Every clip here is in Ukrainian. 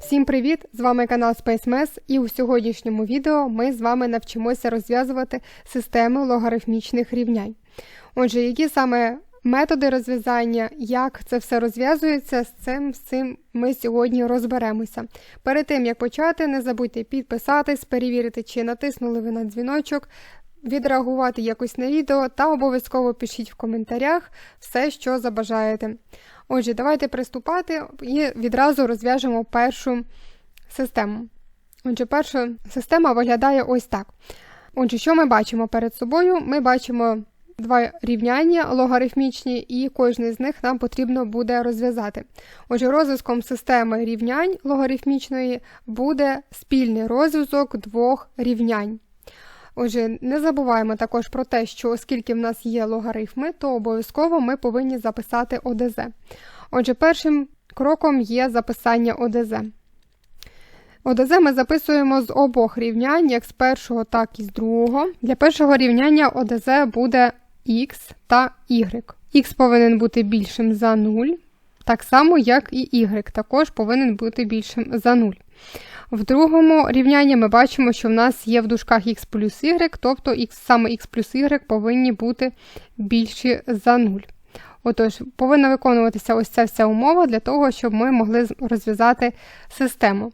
Всім привіт! З вами канал SpaceMess і у сьогоднішньому відео ми з вами навчимося розв'язувати системи логарифмічних рівнянь. Отже, які саме методи розв'язання, як це все розв'язується, з цим, з цим ми сьогодні розберемося. Перед тим як почати, не забудьте підписатись, перевірити, чи натиснули ви на дзвіночок, відреагувати якось на відео та обов'язково пишіть в коментарях все, що забажаєте. Отже, давайте приступати і відразу розв'яжемо першу систему. Отже, перша система виглядає ось так. Отже, що ми бачимо перед собою? Ми бачимо два рівняння логарифмічні, і кожне з них нам потрібно буде розв'язати. Отже, розв'язком системи рівнянь логарифмічної буде спільний розв'язок двох рівнянь. Отже, не забуваємо також про те, що оскільки в нас є логарифми, то обов'язково ми повинні записати ОДЗ. Отже, першим кроком є записання ОДЗ. ОДЗ ми записуємо з обох рівнянь, як з першого, так і з другого. Для першого рівняння ОДЗ буде Х та Y. Х повинен бути більшим за 0, так само, як і Y також повинен бути більшим за 0. В другому рівнянні ми бачимо, що в нас є в дужках x плюс y, тобто x, саме х плюс y повинні бути більші за 0. Отож, повинна виконуватися ось ця вся умова для того, щоб ми могли розв'язати систему.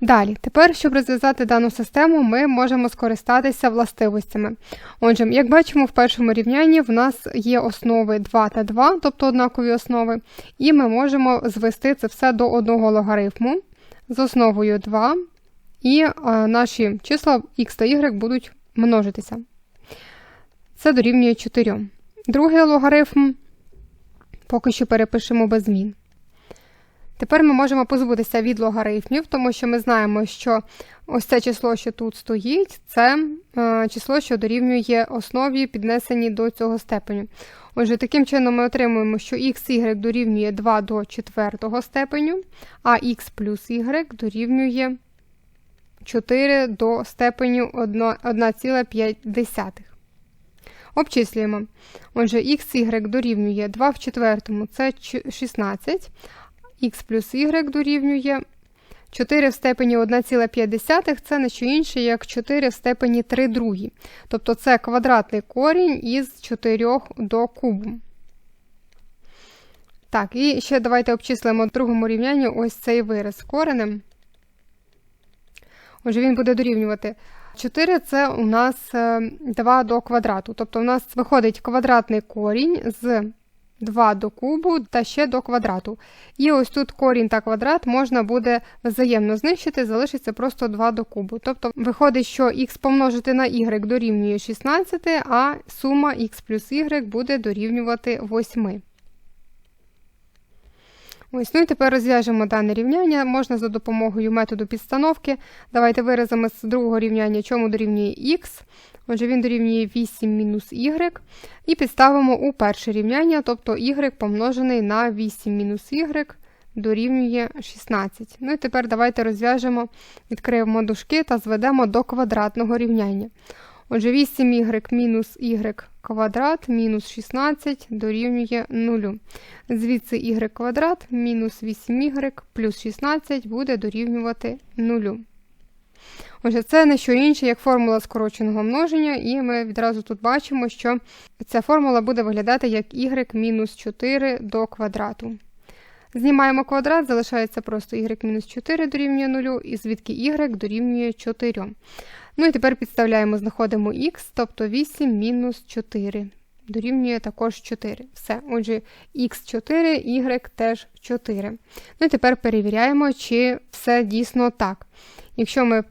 Далі, тепер, щоб розв'язати дану систему, ми можемо скористатися властивостями. Отже, як бачимо, в першому рівнянні в нас є основи 2 та 2, тобто однакові основи, і ми можемо звести це все до одного логарифму з основою 2, і а, наші числа х та y будуть множитися. Це дорівнює 4. Другий логарифм поки що перепишемо без змін. Тепер ми можемо позбутися від логарифмів, тому що ми знаємо, що ось це число, що тут стоїть, це е, число, що дорівнює основі, піднесені до цього степеню. Отже, таким чином ми отримуємо, що xy дорівнює 2 до 4 степеню, а x плюс y дорівнює 4 до степеню 1,5. Обчислюємо. Отже, xy дорівнює 2 в четвертому це 16, х плюс y дорівнює 4 в степені 1,5 це не що інше, як 4 в степені 3 другі. Тобто це квадратний корінь із 4 до кубу. Так, і ще давайте обчислимо в другому рівнянні ось цей вираз коренем. Отже, він буде дорівнювати 4 це у нас 2 е, до квадрату. Тобто, у нас виходить квадратний корінь з 2 до кубу та ще до квадрату. І ось тут корінь та квадрат можна буде взаємно знищити, залишиться просто 2 до кубу. Тобто виходить, що х помножити на y дорівнює 16, а сума х плюс y буде дорівнювати 8. Ось, ну і тепер розв'яжемо дане рівняння. Можна за допомогою методу підстановки. Давайте виразимо з другого рівняння, чому дорівнює х. Отже, він дорівнює 8 мінус y. І підставимо у перше рівняння, тобто y помножений на 8 мінус y дорівнює 16. Ну і тепер давайте розв'яжемо, відкриємо дужки та зведемо до квадратного рівняння. Отже, 8y мінус y квадрат мінус 16 дорівнює 0. Звідси y квадрат мінус 8y плюс 16 буде дорівнювати 0. Отже, це не що інше, як формула скороченого множення, і ми відразу тут бачимо, що ця формула буде виглядати як y мінус 4 до квадрату. Знімаємо квадрат, залишається просто y-4 дорівнює 0, і звідки y дорівнює 4. Ну і тепер підставляємо, знаходимо х, тобто 8 мінус 4. Дорівнює також 4. Все. Отже, х4, y теж 4. Ну і тепер перевіряємо, чи все дійсно так. Якщо ми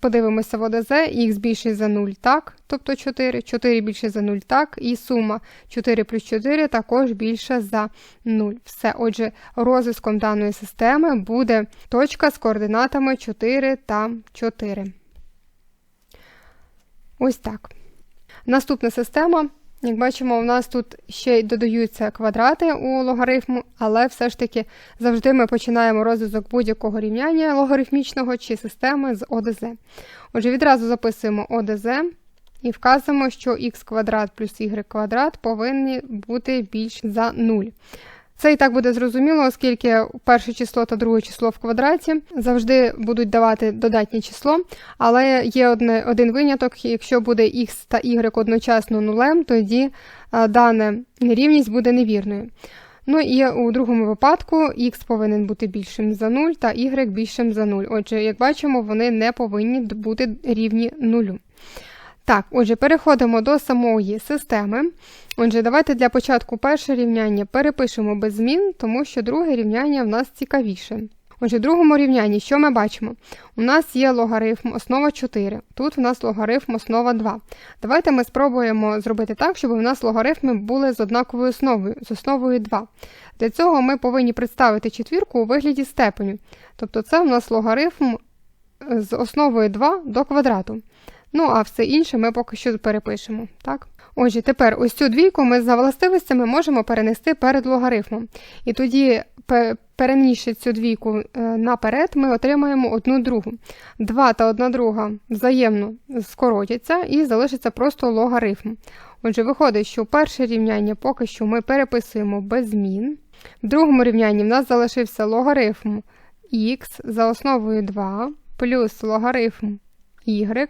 подивимося в ОДЗ, х більше за 0 так, тобто 4, 4 більше за 0 так, і сума 4 плюс 4 також більше за 0. Все. Отже, розв'язком даної системи буде точка з координатами 4 та 4. Ось так. Наступна система. Як бачимо, у нас тут ще й додаються квадрати у логарифму, але все ж таки завжди ми починаємо розв'язок будь-якого рівняння логарифмічного чи системи з ОДЗ. Отже, відразу записуємо ОДЗ і вказуємо, що х квадрат плюс y квадрат повинні бути більш за 0. Це і так буде зрозуміло, оскільки перше число та друге число в квадраті завжди будуть давати додатнє число, але є одне, один виняток, якщо буде x та y одночасно нулем, тоді а, дана нерівність буде невірною. Ну і у другому випадку x повинен бути більшим за 0 та y більшим за 0. Отже, як бачимо, вони не повинні бути рівні нулю. Так, отже, переходимо до самої системи. Отже, давайте для початку перше рівняння перепишемо без змін, тому що друге рівняння в нас цікавіше. Отже, в другому рівнянні, що ми бачимо? У нас є логарифм основа 4, тут у нас логарифм основа 2. Давайте ми спробуємо зробити так, щоб у нас логарифми були з однаковою основою, з основою 2. Для цього ми повинні представити четвірку у вигляді степеню. Тобто це у нас логарифм з основою 2 до квадрату. Ну, а все інше ми поки що перепишемо. так? Отже, тепер ось цю двійку ми за властивостями можемо перенести перед логарифмом. І тоді, перенісши цю двійку е, наперед, ми отримаємо одну другу. Два та одна друга взаємно скоротяться і залишиться просто логарифм. Отже, виходить, що перше рівняння поки що ми переписуємо без змін. В другому рівнянні в нас залишився логарифм х за основою 2 плюс логарифм y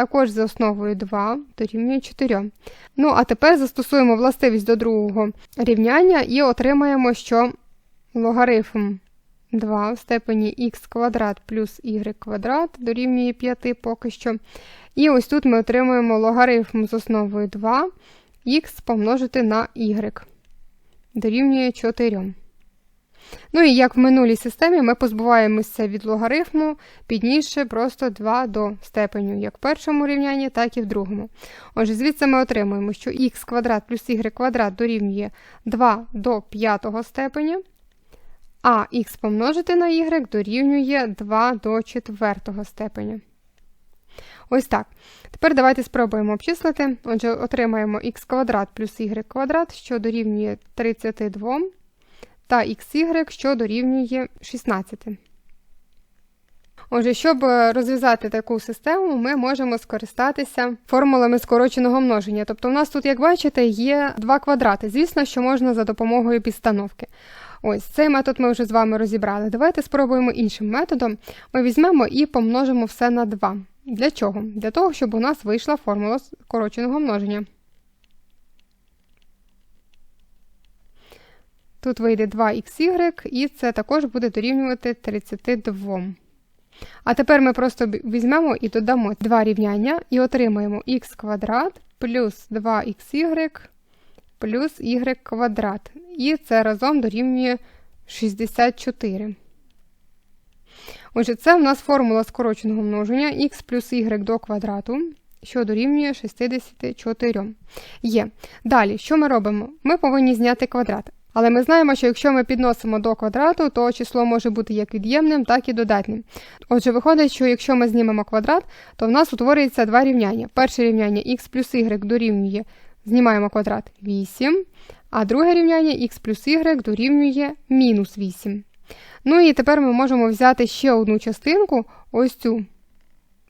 також за основою 2 дорівнює 4. Ну, а тепер застосуємо властивість до другого рівняння і отримаємо, що логарифм 2 в степені х квадрат плюс y квадрат дорівнює 5 поки що. І ось тут ми отримуємо логарифм з основою 2 х помножити на y дорівнює 4. Ну і як в минулій системі ми позбуваємося від логарифму, піднісши просто 2 до степеню, як в першому рівнянні, так і в другому. Отже, звідси ми отримуємо, що х квадрат плюс y квадрат дорівнює 2 до 5 степеня, а х помножити на y дорівнює 2 до 4 степеня. Ось так. Тепер давайте спробуємо обчислити. Отже, отримаємо х квадрат плюс y квадрат, що дорівнює 32 та xy, що дорівнює 16. Отже, щоб розв'язати таку систему, ми можемо скористатися формулами скороченого множення. Тобто, у нас тут, як бачите, є два квадрати. Звісно, що можна за допомогою підстановки. Ось цей метод ми вже з вами розібрали. Давайте спробуємо іншим методом. Ми візьмемо і помножимо все на 2. Для чого? Для того, щоб у нас вийшла формула скороченого множення. Тут вийде 2xy, і це також буде дорівнювати 32. А тепер ми просто візьмемо і додамо два рівняння і отримаємо х квадрат плюс 2xy плюс y квадрат. І це разом дорівнює 64. Отже, це в нас формула скороченого множення х плюс y до квадрату, що дорівнює 64. Є. Далі, що ми робимо? Ми повинні зняти квадрат. Але ми знаємо, що якщо ми підносимо до квадрату, то число може бути як від'ємним, так і додатнім. Отже, виходить, що якщо ми знімемо квадрат, то в нас утворюється два рівняння. Перше рівняння х плюс y дорівнює, знімаємо квадрат 8, а друге рівняння х плюс y дорівнює мінус 8. Ну і тепер ми можемо взяти ще одну частинку, ось цю,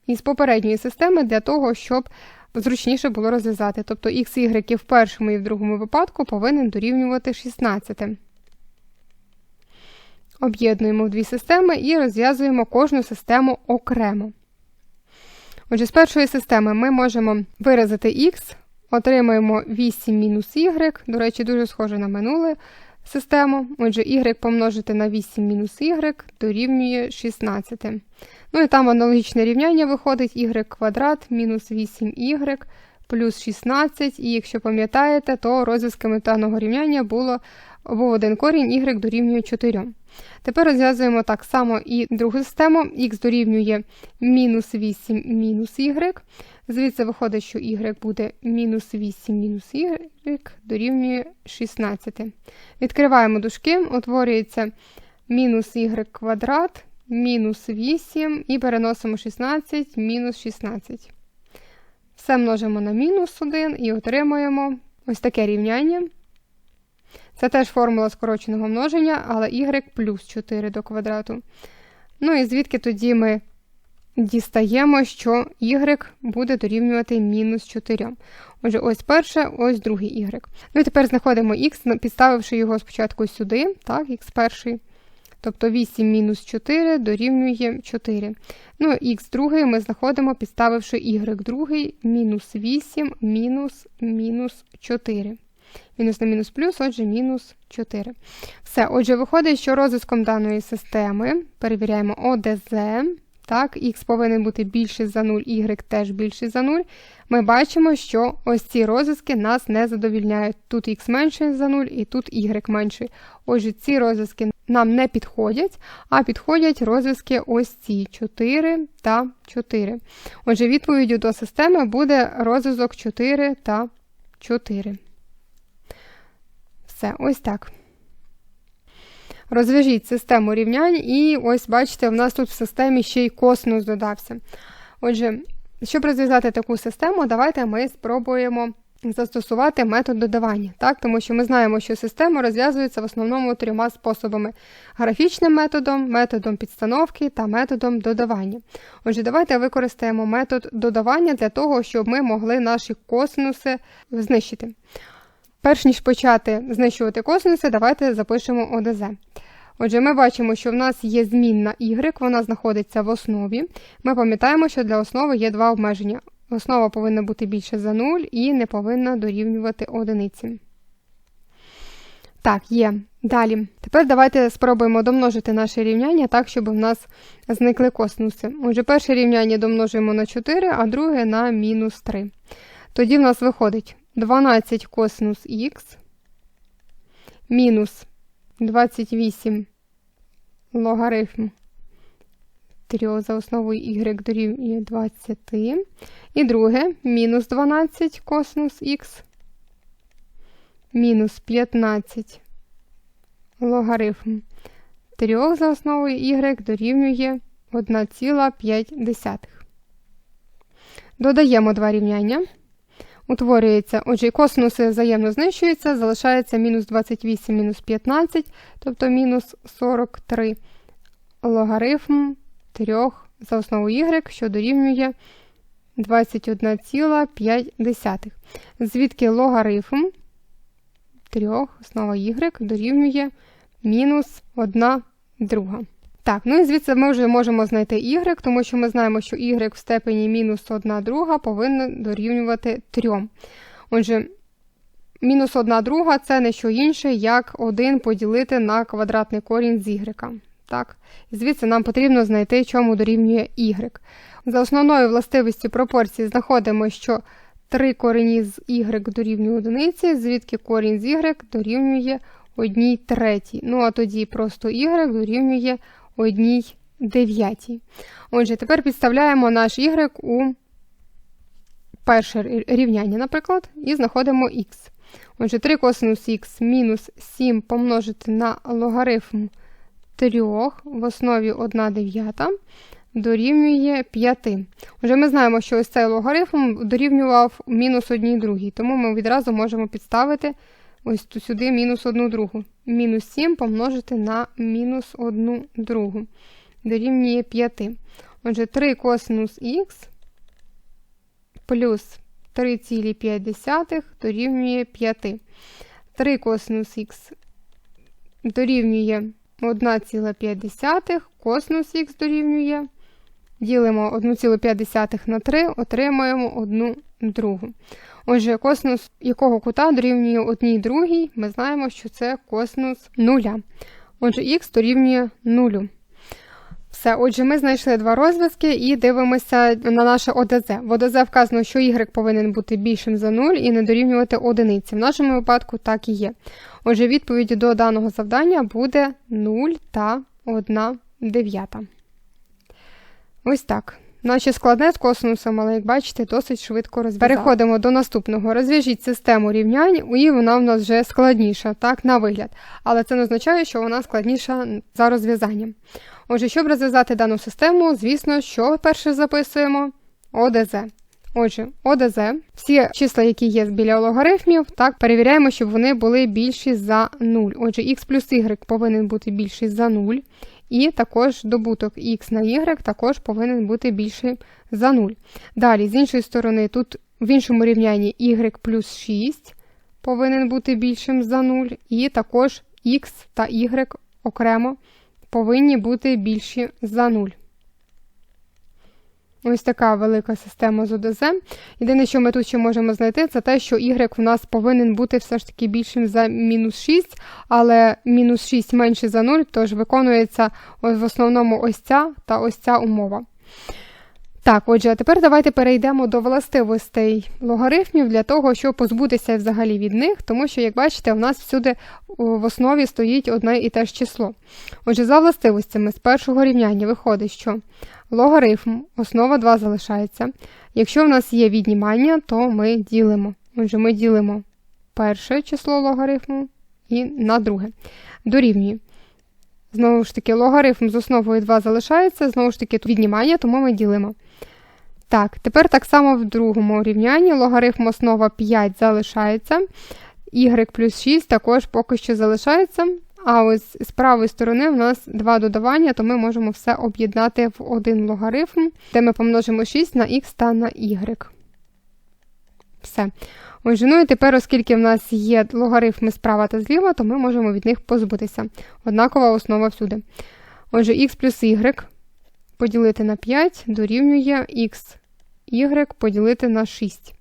із попередньої системи, для того, щоб зручніше було розв'язати. Тобто y в першому і в другому випадку повинен дорівнювати 16. Об'єднуємо дві системи і розв'язуємо кожну систему окремо. Отже, з першої системи ми можемо виразити х, отримаємо 8 мінус y, до речі, дуже схоже на минуле систему. Отже, y помножити на 8 мінус y дорівнює 16. Ну і там аналогічне рівняння виходить y квадрат мінус 8y плюс 16. І якщо пам'ятаєте, то розв'язками даного рівняння було або один корінь y дорівнює 4. Тепер розв'язуємо так само і другу систему. х дорівнює мінус 8 мінус y. Звідси виходить, що y буде мінус 8 мінус y дорівнює 16. Відкриваємо дужки, утворюється мінус y квадрат мінус 8 і переносимо 16 мінус 16. Все множимо на мінус 1 і отримуємо ось таке рівняння. Це теж формула скороченого множення, але y плюс 4 до квадрату. Ну і звідки тоді ми дістаємо, що y буде дорівнювати мінус 4. Отже, ось перше, ось другий y. Ну і тепер знаходимо x, підставивши його спочатку сюди, так, x перший. Тобто 8 мінус 4 дорівнює 4. Ну, х другий ми знаходимо, підставивши y другий, мінус 8, мінус, мінус 4. Мінус на мінус плюс, отже, мінус 4. Все, отже, виходить, що розв'язком даної системи перевіряємо ОДЗ. Так, х повинен бути більший за 0, y теж більший за 0. Ми бачимо, що ось ці розв'язки нас не задовільняють. Тут х менше за 0 і тут y менший. Отже, ці розв'язки нам не підходять, а підходять розв'язки ось ці 4 та 4. Отже, відповіддю до системи буде розв'язок 4 та 4. Все, ось так. Розв'яжіть систему рівнянь, і ось бачите, в нас тут в системі ще й косинус додався. Отже, щоб розв'язати таку систему, давайте ми спробуємо застосувати метод додавання, так? тому що ми знаємо, що система розв'язується в основному трьома способами: графічним методом, методом підстановки та методом додавання. Отже, давайте використаємо метод додавання для того, щоб ми могли наші косинуси знищити. Перш ніж почати знищувати косинуси, давайте запишемо ОДЗ. Отже, ми бачимо, що в нас є змінна y, вона знаходиться в основі. Ми пам'ятаємо, що для основи є два обмеження. Основа повинна бути більше за 0 і не повинна дорівнювати одиниці. Так, є. Далі. Тепер давайте спробуємо домножити наше рівняння так, щоб в нас зникли косинуси. Отже, перше рівняння домножуємо на 4, а друге на мінус 3. Тоді в нас виходить 12 косинус х мінус 28 логарифм 3 за основою y дорівнює 20. І друге мінус 12 косинус х мінус 15 логарифм 3 за основою y дорівнює 1,5. Додаємо два рівняння. Утворюється, отже, косинуси взаємно знищуються, залишається мінус 28 мінус 15, тобто мінус 43 логарифм 3 за основу y, що дорівнює 21,5. Звідки логарифм 3 основа y дорівнює мінус 1 друга. Так, ну і звідси ми вже можемо знайти y, тому що ми знаємо, що y в степені мінус 1 друга повинен дорівнювати 3. Отже, мінус 1 друга це не що інше, як 1 поділити на квадратний корінь з y. Так? І звідси нам потрібно знайти, чому дорівнює y. За основною властивістю пропорції знаходимо, що 3 корені з y дорівнює 1, звідки корінь з y дорівнює 1 третій. Ну, а тоді просто y дорівнює 1 дев'ятій. Отже, тепер підставляємо наш y у перше рівняння, наприклад, і знаходимо х. Отже, 3 косинус х мінус 7 помножити на логарифм 3 в основі 1 дев'ята дорівнює 5. Отже, ми знаємо, що ось цей логарифм дорівнював мінус 1 другій, тому ми відразу можемо підставити ось сюди мінус 1 другу. Мінус 7 помножити на мінус 1 другу. Дорівнює 5. Отже, 3 косинус х плюс 3,5 дорівнює 5. 3 косинус х дорівнює 1,5, косинус х дорівнює. Ділимо 1,5 на 3, отримаємо 1 другу. Отже, косинус якого кута дорівнює 1 другій, ми знаємо, що це косинус нуля. Отже, х дорівнює 0. Все, отже, ми знайшли два розв'язки і дивимося на наше ОДЗ. В ОДЗ вказано, що y повинен бути більшим за 0 і не дорівнювати одиниці. В нашому випадку так і є. Отже, відповідь до даного завдання буде 0 та 1 дев'ята. Ось так. Наче складне з косинусом, але, як бачите, досить швидко розв'язати. Переходимо до наступного. Розв'яжіть систему рівнянь, і вона в нас вже складніша, так, на вигляд. Але це не означає, що вона складніша за розв'язанням. Отже, щоб розв'язати дану систему, звісно, що перше записуємо ОДЗ. Отже, ОДЗ, всі числа, які є біля логарифмів, так, перевіряємо, щоб вони були більші за 0. Отже, х плюс y повинен бути більший за 0. І також добуток х на y також повинен бути більший за 0. Далі, з іншої сторони, тут в іншому рівнянні y плюс 6 повинен бути більшим за 0, і також х та y окремо повинні бути більші за 0. Ось така велика система з ОДЗ. Єдине, що ми тут ще можемо знайти, це те, що y в нас повинен бути все ж таки більшим за мінус 6, але мінус 6 менше за 0, тож виконується в основному ось ця та ось ця умова. Так, отже, а тепер давайте перейдемо до властивостей логарифмів для того, щоб позбутися взагалі від них, тому що, як бачите, в нас всюди в основі стоїть одне і те ж число. Отже, за властивостями з першого рівняння виходить, що логарифм основа 2 залишається. Якщо в нас є віднімання, то ми ділимо. Отже, ми ділимо перше число логарифму і на друге. Дорівнює. Знову ж таки, логарифм з основою 2 залишається, знову ж таки, віднімання, тому ми ділимо. Так, тепер так само в другому рівнянні логарифм основа 5 залишається. Y плюс 6 також поки що залишається. А ось з правої сторони в нас два додавання, то ми можемо все об'єднати в один логарифм, де ми помножимо 6 на х та на y. Все. Отже, ну і тепер, оскільки в нас є логарифми справа та зліва, то ми можемо від них позбутися. Однакова основа всюди. Отже, х плюс y поділити на 5 дорівнює х y поділити на 6.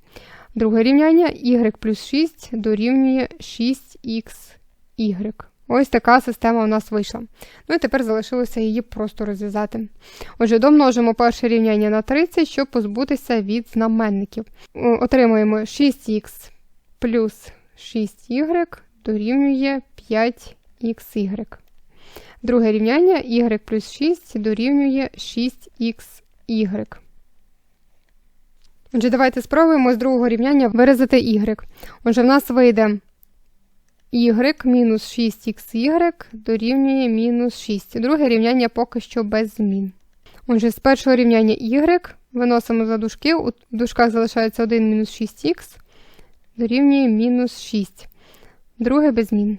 Друге рівняння y плюс 6 дорівнює 6xy. Ось така система у нас вийшла. Ну і тепер залишилося її просто розв'язати. Отже, домножимо перше рівняння на 30, щоб позбутися від знаменників. Отримуємо 6х плюс 6y дорівнює 5xy. Друге рівняння y плюс 6 дорівнює 6xy. Отже, давайте спробуємо з другого рівняння виразити y. Отже, в нас вийде y мінус 6xy дорівнює мінус 6. Друге рівняння поки що без змін. Отже, з першого рівняння y виносимо за дужки, у дужках залишається 1 мінус 6х, дорівнює мінус 6. Друге без змін.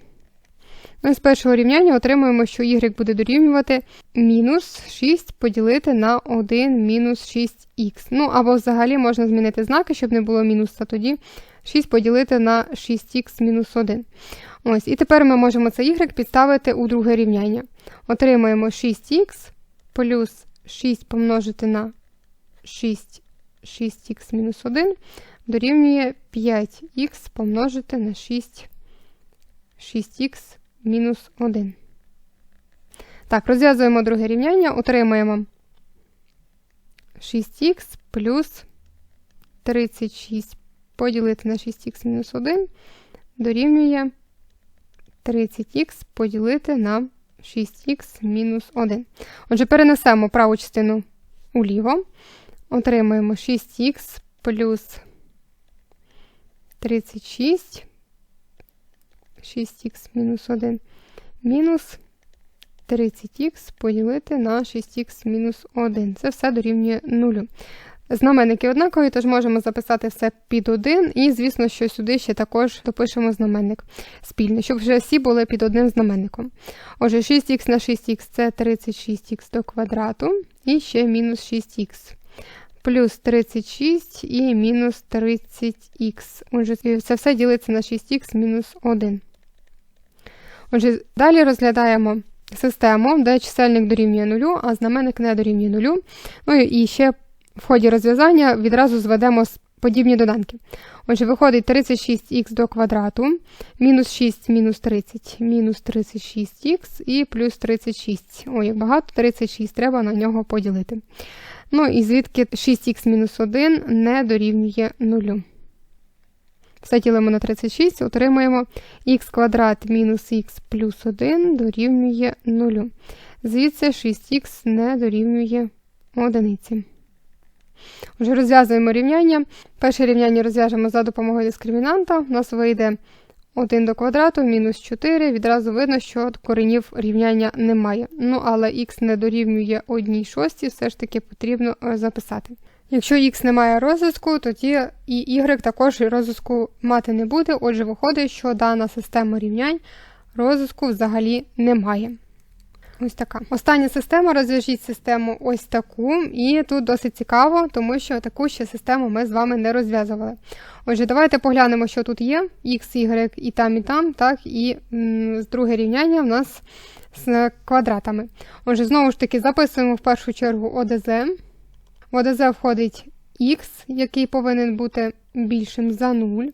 Ну, з першого рівняння отримуємо, що y буде дорівнювати мінус 6 поділити на 1 мінус 6х. Ну, або взагалі можна змінити знаки, щоб не було мінуса, тоді 6 поділити на 6х мінус 1. Ось, І тепер ми можемо це y підставити у друге рівняння. Отримаємо 6х плюс 6 помножити на 6 6х мінус 1 дорівнює 5х помножити на 6 6х мінус 1. Так, розв'язуємо друге рівняння, отримаємо 6х плюс 36 поділити на 6х мінус 1 дорівнює 30х поділити на 6х мінус 1. Отже, перенесемо праву частину уліво. Отримаємо 6х плюс 36, 6х мінус 1 мінус 30х поділити на 6х мінус 1. Це все дорівнює 0. Знаменники однакові, тож можемо записати все під один, і, звісно, що сюди ще також допишемо знаменник спільний, щоб вже всі були під одним знаменником. Отже, 6х на 6х це 36х до квадрату, і ще мінус 6х. Плюс 36 і мінус 30х. Отже, це все ділиться на 6х мінус 1. Отже, далі розглядаємо систему, де чисельник дорівнює 0, а знаменник не дорівнює 0. Ну і ще в ході розв'язання відразу зведемо подібні доданки. Отже, виходить 36х до квадрату, мінус 6 мінус 30, мінус 36х і плюс 36. Ой, як багато, 36 треба на нього поділити. Ну і звідки 6х мінус 1 не дорівнює 0. Все ділимо на 36, отримаємо х квадрат мінус х плюс 1 дорівнює 0. Звідси 6х не дорівнює одиниці. Отже, розв'язуємо рівняння. Перше рівняння розв'яжемо за допомогою дискримінанта. У нас вийде 1 до квадрату мінус 4. Відразу видно, що коренів рівняння немає. Ну, але х не дорівнює 1 шостій, все ж таки потрібно е, записати. Якщо x не має розв'язку, тоді і y також розв'язку мати не буде. Отже, виходить, що дана система рівнянь розв'язку взагалі немає. Ось така. Остання система, розв'яжіть систему ось таку, і тут досить цікаво, тому що таку ще систему ми з вами не розв'язували. Отже, давайте поглянемо, що тут є: x, y і там, і там, так, і м, друге рівняння в нас з квадратами. Отже, знову ж таки, записуємо в першу чергу ОДЗ. В ОДЗ входить x, який повинен бути більшим за 0,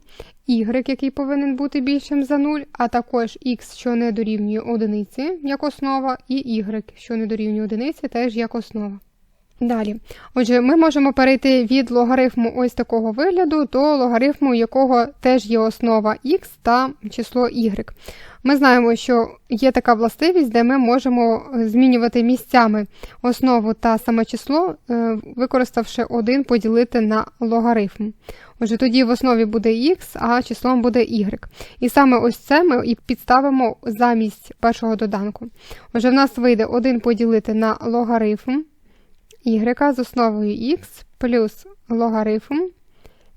y, який повинен бути більшим за 0, а також x, що не дорівнює одиниці, як основа, і y, що не дорівнює одиниці, теж як основа. Далі, отже, ми можемо перейти від логарифму ось такого вигляду до логарифму, якого теж є основа x та число y. Ми знаємо, що є така властивість, де ми можемо змінювати місцями основу та саме число, е, використавши 1 поділити на логарифм. Отже, тоді в основі буде x, а числом буде y. І саме ось це ми і підставимо замість першого доданку. Отже, в нас вийде 1 поділити на логарифм y з основою x плюс логарифм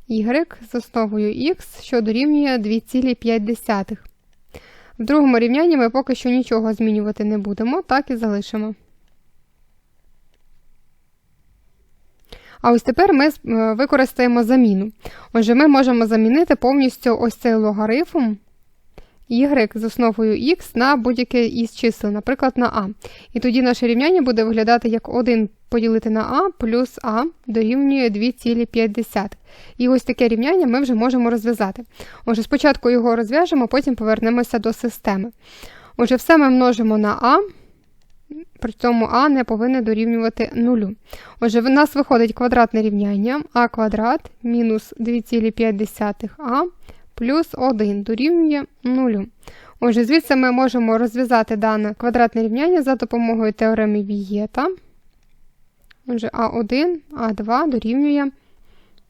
y з основою x, що дорівнює 2,5. В другому рівнянні ми поки що нічого змінювати не будемо, так і залишимо. А ось тепер ми е, використаємо заміну. Отже, ми можемо замінити повністю ось цей логарифм y з основою x на будь-яке із чисел, наприклад, на a. І тоді наше рівняння буде виглядати як 1 поділити на a плюс a дорівнює 2,5. І ось таке рівняння ми вже можемо розв'язати. Отже, спочатку його розв'яжемо, потім повернемося до системи. Отже, все ми множимо на a. При цьому а не повинне дорівнювати нулю. Отже, в нас виходить квадратне рівняння а квадрат мінус 2,5а плюс 1 дорівнює 0. Отже, звідси ми можемо розв'язати дане квадратне рівняння за допомогою теореми Вієта. Отже, А1, А2 дорівнює.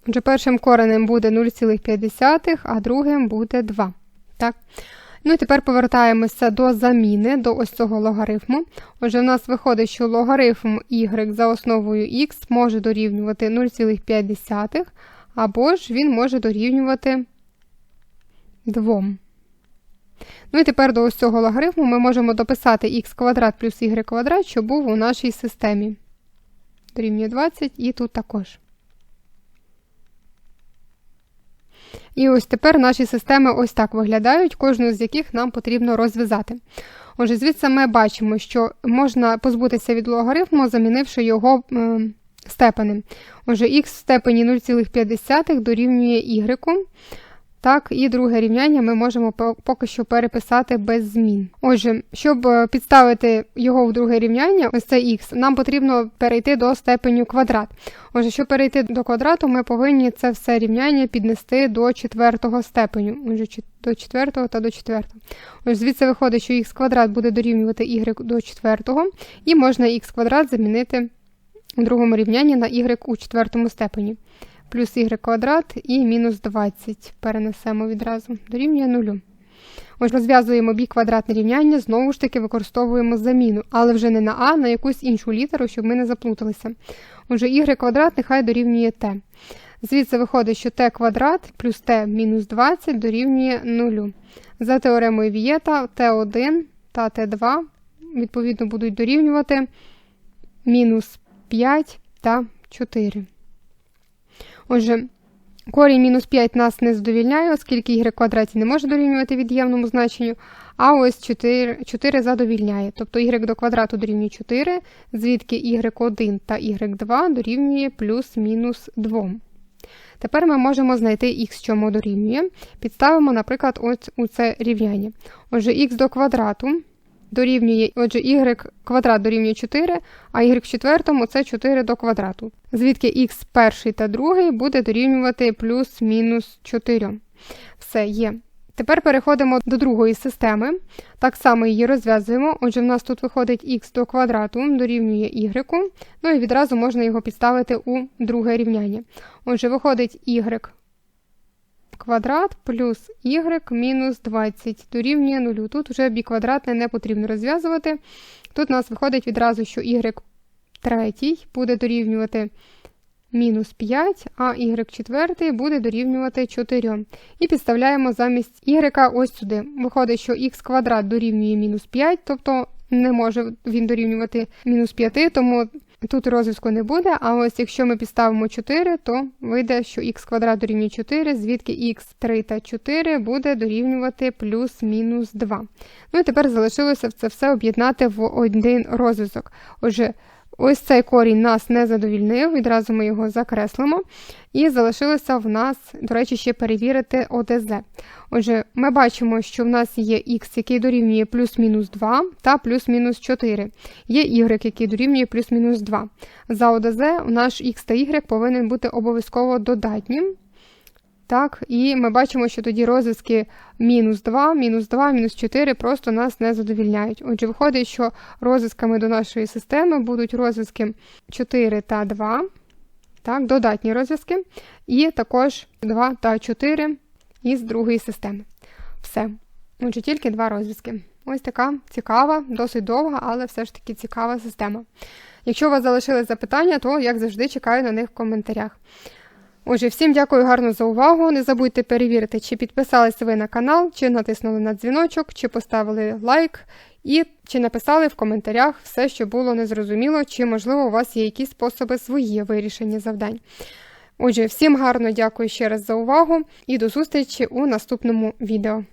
Отже, першим коренем буде 0,5, а другим буде 2. Так. Ну і тепер повертаємося до заміни, до ось цього логарифму. Отже, в нас виходить, що логарифм y за основою x може дорівнювати 0,5, або ж він може дорівнювати 2. Ну і тепер до ось цього логарифму ми можемо дописати х квадрат плюс y квадрат, що був у нашій системі. Дорівнює 20 і тут також. І ось тепер наші системи ось так виглядають, кожну з яких нам потрібно розв'язати. Отже, звідси ми бачимо, що можна позбутися від логарифму, замінивши його е, степенем. Отже, х в степені 0,5 дорівнює y. Так, і друге рівняння ми можемо поки що переписати без змін. Отже, щоб е, підставити його в друге рівняння, ось це х, нам потрібно перейти до степеню квадрат. Отже, щоб перейти до квадрату, ми повинні це все рівняння піднести до четвертого степеню. Отже, до четвертого та до четвертого. Отже, звідси виходить, що х квадрат буде дорівнювати y до четвертого, і можна х квадрат замінити у другому рівнянні на y у четвертому степені плюс y квадрат і мінус 20. Перенесемо відразу дорівнює 0. Ось розв'язуємо бі квадратне рівняння, знову ж таки використовуємо заміну, але вже не на А, на якусь іншу літеру, щоб ми не заплуталися. Отже, y квадрат нехай дорівнює t. Звідси виходить, що t квадрат плюс t мінус 20 дорівнює 0. За теоремою Вієта t1 та t2 відповідно будуть дорівнювати мінус 5 та 4. Отже, корінь мінус 5 нас не задовільняє, оскільки y квадраті не може дорівнювати від'ємному значенню, а ось 4 4 задовільняє. Тобто y до квадрату дорівнює 4, звідки y1 та y2 дорівнює плюс-мінус 2. Тепер ми можемо знайти х, чому дорівнює. Підставимо, наприклад, ось у це рівняння. Отже, х до квадрату дорівнює, отже, y квадрат дорівнює 4, а y в четвертому це 4 до квадрату. Звідки х перший та другий буде дорівнювати плюс-мінус 4. Все є. Тепер переходимо до другої системи. Так само її розв'язуємо. Отже, в нас тут виходить х до квадрату, дорівнює y, ну і відразу можна його підставити у друге рівняння. Отже, виходить y квадрат плюс y мінус 20 дорівнює 0. Тут вже бі квадратне не потрібно розв'язувати. Тут у нас виходить відразу, що y третій буде дорівнювати мінус 5, а y четвертий буде дорівнювати 4. І підставляємо замість y ось сюди. Виходить, що х квадрат дорівнює мінус 5, тобто не може він дорівнювати мінус 5, тому тут розв'язку не буде. А ось якщо ми підставимо 4, то вийде, що х квадрат дорівнює 4, звідки х 3 та 4 буде дорівнювати плюс-мінус 2. Ну і тепер залишилося це все об'єднати в один розв'язок. Отже, Ось цей корінь нас не задовільнив, відразу ми його закреслимо. І залишилося в нас, до речі, ще перевірити ОДЗ. Отже, ми бачимо, що в нас є х, який дорівнює плюс-мінус 2 та плюс-мінус 4. Є y, який дорівнює плюс-мінус 2. За ОДЗ наш х та y повинен бути обов'язково додатнім. Так, І ми бачимо, що тоді розв'язки мінус 2, мінус 2, мінус 4 просто нас не задовільняють. Отже, виходить, що розв'язками до нашої системи будуть розв'язки 4 та 2, так, додатні розв'язки, і також 2 та 4 із другої системи. Все. Отже, тільки два розв'язки. Ось така цікава, досить довга, але все ж таки цікава система. Якщо у вас залишились запитання, то, як завжди, чекаю на них в коментарях. Отже, всім дякую гарно за увагу. Не забудьте перевірити, чи підписалися ви на канал, чи натиснули на дзвіночок, чи поставили лайк, і чи написали в коментарях все, що було незрозуміло, чи, можливо, у вас є якісь способи свої вирішення завдань. Отже, всім гарно дякую ще раз за увагу і до зустрічі у наступному відео.